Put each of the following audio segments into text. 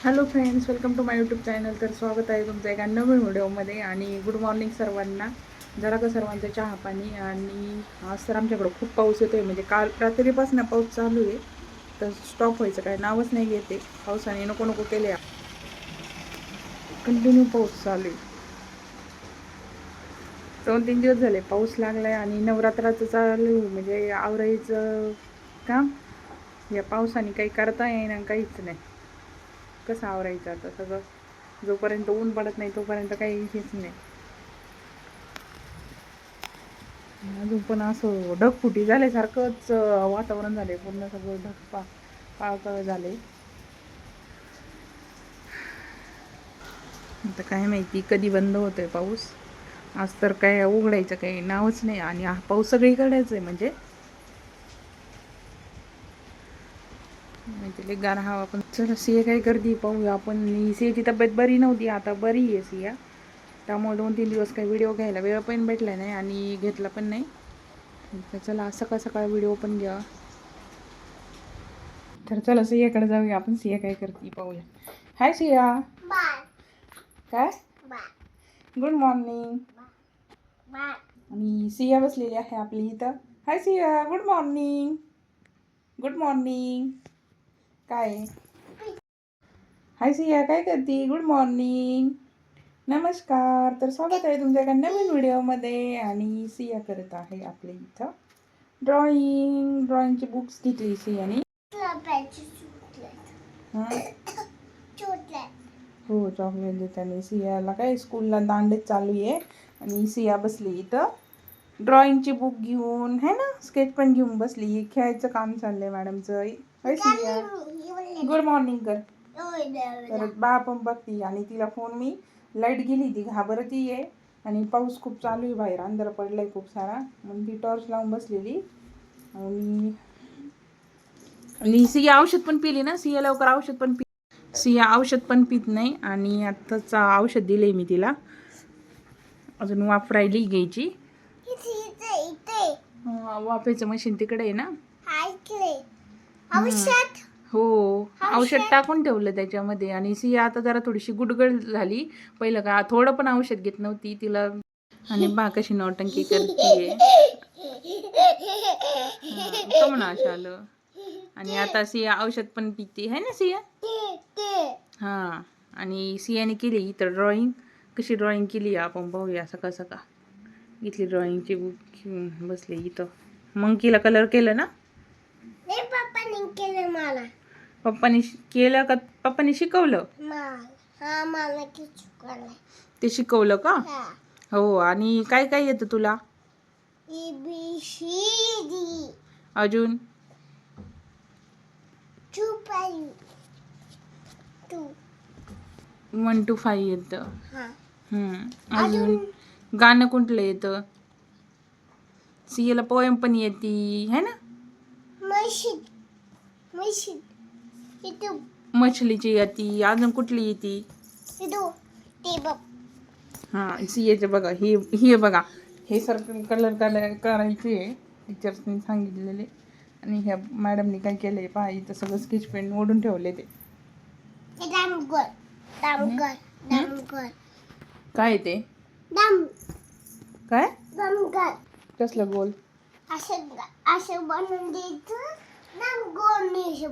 Hello friends welcome to my YouTube channel तर स्वागत आहे तुमचं एका नवीन व्हिडिओमध्ये आणि गुड मॉर्निंग सर्वांना. जरा का सर्वांचं चहा पाणी आणि आज तर आमच्याकडं खूप पाऊस येतो आहे म्हणजे काल रात्रीपासून पाऊस चालू आहे. तर स्टॉप व्हायचं काय नावच नाही घेते. पावसाने नको नको केले कंटिन्यू पाऊस चालू आहे. दोन तीन दिवस झाले पाऊस लागलाय आणि नवरात्राचं चालू आहे, म्हणजे आवरायचं काम या पावसाने काही करता येईना काहीच नाही. कसं आवरायचं आता सगळं? जोपर्यंत ऊन पडत नाही तोपर्यंत काही हेच नाही. अजून पण असं ढगफुटी झाल्यासारखंच अं, वातावरण झाले पूर्ण सगळं ढग पा पाळकळ झाले आता काय माहिती कधी बंद होतोय पाऊस? आज तर काय उघडायचं काही नावच नाही. आणि हा पाऊस सगळीकडेच आहे म्हणजे माहिती लई गार हवा पण चला सिया काय गर्दी पाहूया आपण. सियाची तब्येत बरी नव्हती आता बरी आहे सिया. त्यामुळे दोन तीन दिवस काही व्हिडिओ घ्यायला वेळ पण भेटला नाही आणि घेतला पण नाही. तर चला सकाळ सकाळ व्हिडिओ पण घ्या. तर चला सियाकडे जाऊया आपण. सिया काय करते पाहूया. हाय सिया. काय? गुड मॉर्निंग आणि सिया बसलेली आहे आपली इथं. Hi Siya good morning good morning काय? हाय सिया काय करते? गुड मॉर्निंग नमस्कार. तर स्वागत आहे तुमच्या एका नवीन व्हिडिओमध्ये आणि सिया करत आहे आपल्या इथं ड्रॉइंग ड्रॉइंगची बुक्स घेतली सियाने. हां? हो चॉकलेट देताना सियाला काय स्कूलला दांडेच चालू आहे आणि सिया बसली इथं. ड्रॉइंगची बुक घेऊन है ना? स्केच पण घेऊन बसली. खेळायचं काम चाललंय मॅडमचं हाय सिया? गुड मॉर्निंग कर. परत बा पण बघती आणि तिला फोन मी. लाइट गेली ती घाबरती आहे आणि पाऊस खूप चालू आहे बाहेर अंधार पडलाय खूप सारा. मग ती टॉर्च लावून बसलेली. आणि आणि सिया औषध पण पिली ना? सिया लवकर औषध पण पी सिया औषध पण पित नाही. आणि आत्ताच औषध दिले मी तिला. अजून वाफ राहिली घ्यायची वाफेचं मशीन तिकडे आहे ना? हो. औषध टाकून ठेवलं त्याच्यामध्ये. आणि सिया आता जरा थोडीशी गुडगड झाली. पहिलं का थोडं पण औषध घेत नव्हती. तिला आणि बा कशी नौटंकी करते आलं आणि आता सिया औषध पण पिते. है ना सिया? हां आणि सियाने केली इथं ड्रॉइंग कशी ड्रॉइंग केली आपण पाहूया सकाळ सकाळ. इथली ड्रॉइंगची बुक बसली इथं. मंकीला कलर केलं ना? मला. पप्पानी केलं का? पप्पानी शिकवलं? मला हा मला की चुकलं ते शिकवलं का? हा. आणि काय काय येतं तुला? अजून? फाईव्ह वन टू फाय येतं. हा. हम्म. अजून? गाणं कुठलं येतं? सियाला पोएम पण येते है ना? मशीद. मशीद. मछलीची येते अजून कुठली येते? हां बघा हे हे बघा. हे सर्कल कलर कलर करायचे आहे. टीचर्सनी सांगितलेले. आणि ह्या मॅडमनी काय केलं आहे पहा इथं सगळं स्केच पेन ओढून ठेवले ते. काय ते? काय? कसलं गोल? असं असं बनवून द्यायचं. नाही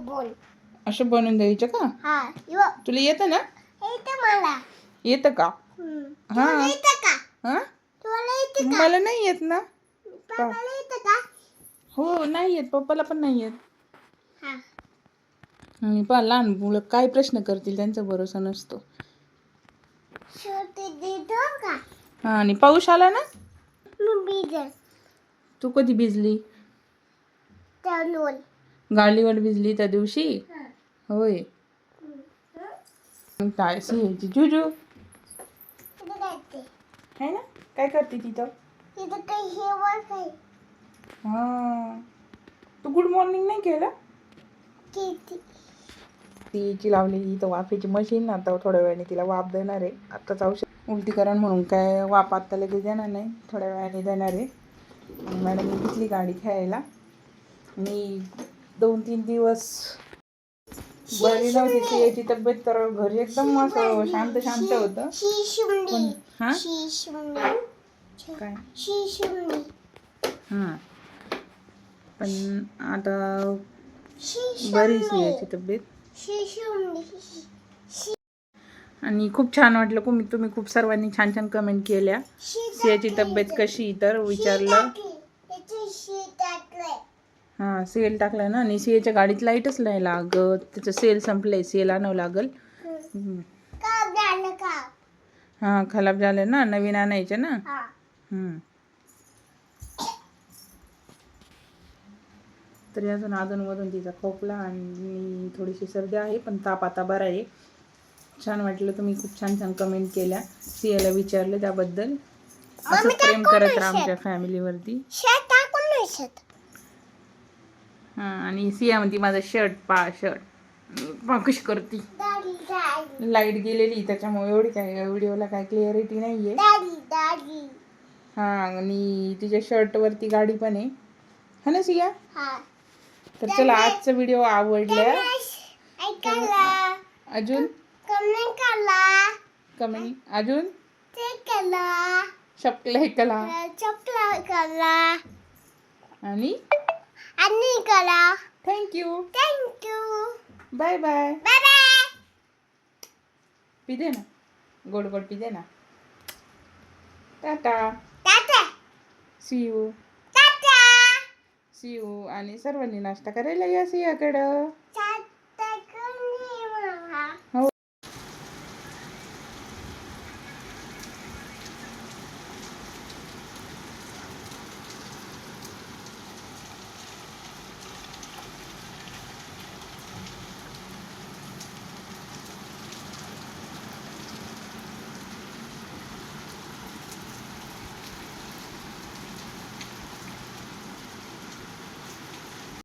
असं बनवून द्यायचं का? हा यो तुला येतं ना? येतं मला. येतं का? हम्म. हा. तुला येतं का? हां? तुला येतं का? मला नाही येत ना. येतं का? हो नाही येत. पप्पाला पण नाही येत. हा. आणि पहा लहान मुलं काय प्रश्न करतील त्यांचा भरोसा नसतो. छोटे देतो का? हां आणि पाऊस आला ना? मी तू कधी भिजली? गाडीवर भिजली त्या दिवशी? होय. काय सिंहाची जुजू? है ना? काय करते तिथं हे तू गुड मॉर्निंग नाही केलं? तिची लावलेली इथं वाफेची मशीन आता थोड्या वेळाने तिला वाफ देणार आहे. आत्ताच औषध उलटीकरण म्हणून काय वाफ आत्ता लगेच देणार नाही थोड्या वेळाने देणार आहे. मॅडमने घेतली गाडी खेळायला. मी दोन तीन दिवस बरी नव्हती सियाची तब्येत तर घरी एकदम असं शांत शांत होतं. हा? काय? हां. पण आता शिशुंडी. बरी सियाची तब्येत. आणि खूप छान वाटलं तुम्ही तुम्ही खूप सर्वांनी छान छान कमेंट केल्या. सियाची तब्येत कशी? तर विचारलं. हां सेल टाकलं ना. आणि सिएच्या गाडीत लाईटच नाही लागत. त्याचं सेल संपलंय. सेल आणावं लागल. हां खराब झालं ना. नवीन आणायचं ना. तरी अजून अधूनमधून तिचा खोकला आणि थोडीशी सर्दी आहे पण ताप आता बरा आहे. छान वाटलं तुम्ही खूप छान छान कमेंट केल्या. सियाला विचारलं त्याबद्दल. असंच प्रेम करत राहा आमच्या फॅमिलीवरती आणि सिया म्हणती माझं शर्ट पा शर्ट पा कशी करती? लाइट गेलेली त्याच्यामुळे एवढी काय व्हिडिओला काय क्लिअरिटी नाही आहे हां आणि तिच्या शर्टवरती गाडी पण आहे. हा ना सिया? तर चला आजचा व्हिडिओ आवडल्या अजून? कमेंट अजून? चपला कला आणि? आणि कला thank you thank you bye bye bye bye P दे ना गोड गोड पी दे ना tata tata see you tata see you आणि सर्वांनी नाश्ता करायला या सियाकडं